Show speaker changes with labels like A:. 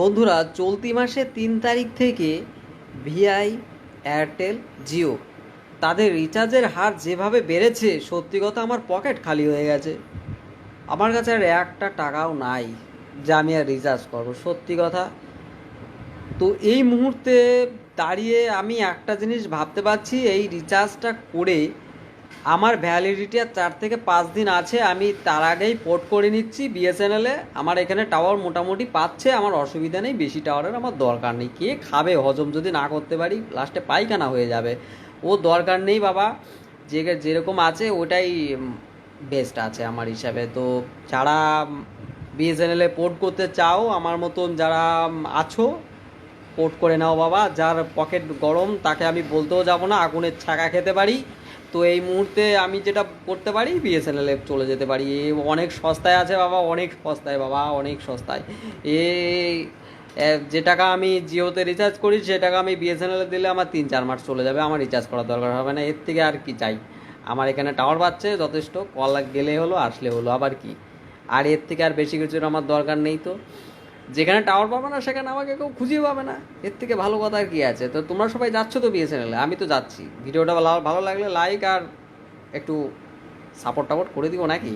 A: বন্ধুরা, চলতি মাসে তিন তারিখ থেকে ভিআই, এয়ারটেল, জিও, তাদের রিচার্জের হার যেভাবে বেড়েছে, সত্যি কথা আমার পকেট খালি হয়ে গেছে। আমার কাছে আর একটা টাকাও নাই যা আমি আর রিচার্জ করব, সত্যি কথা। তো এই মুহূর্তে দাঁড়িয়ে আমি একটা জিনিস ভাবতে পারছি, এই রিচার্জটা করে আমার ভ্যালিডিটি আর চার থেকে পাঁচ দিন আছে, আমি তার আগেই পোর্ট করে নিচ্ছি বিএসএনএলে আমার এখানে টাওয়ার মোটামুটি পাচ্ছে, আমার অসুবিধা নেই, বেশি টাওয়ারের আমার দরকার নেই। কে খাবে? হজম যদি না করতে পারি লাস্টে পায়খানা হয়ে যাবে। ও দরকার নেই বাবা। যে যেরকম আছে, ওটাই বেস্ট আছে আমার হিসাবে। তো যারা বিএসএনএলে পোর্ট করতে চাও, আমার মতন যারা আছো পোর্ট করে নাও বাবা। যার পকেট গরম, তাকে আমি বলতেও যাব না। আগুনের ছাকা খেতে পারি। তো এই মুহূর্তে আমি যেটা করতে পারি বিএসএনএল চলে যেতে পারি। এ অনেক সস্তায় আছে বাবা, অনেক সস্তায় বাবা, অনেক সস্তায়। এ যে টাকা আমি জিওতে রিচার্জ করি, সে টাকা আমি বিএসএনএল দিলে আমার তিন, চার মাস চলে যাবে, আমার রিচার্জ করার দরকার হবে না, এর থেকে আর কি চাই? আমার এখানে টাওয়ার পাচ্ছে, যথেষ্ট কল গেলে হলো, আসলে হলো, আবার কি? আর এর থেকে আর বেশি কিছুর আমার দরকার নেই তো। যেখানে টাওয়ার পাবে না, সেখানে আমাকে কেউ খুঁজে পাবে না। এর থেকে ভালো কথা আর কি আছে? তো তোমরা সবাই যাচ্ছ তো বিএসএনএলে আমি তো যাচ্ছি। ভিডিওটা ভালো ভালো লাগলে লাইক আর একটু সাপোর্ট টাপোর্ট করে দিব নাকি?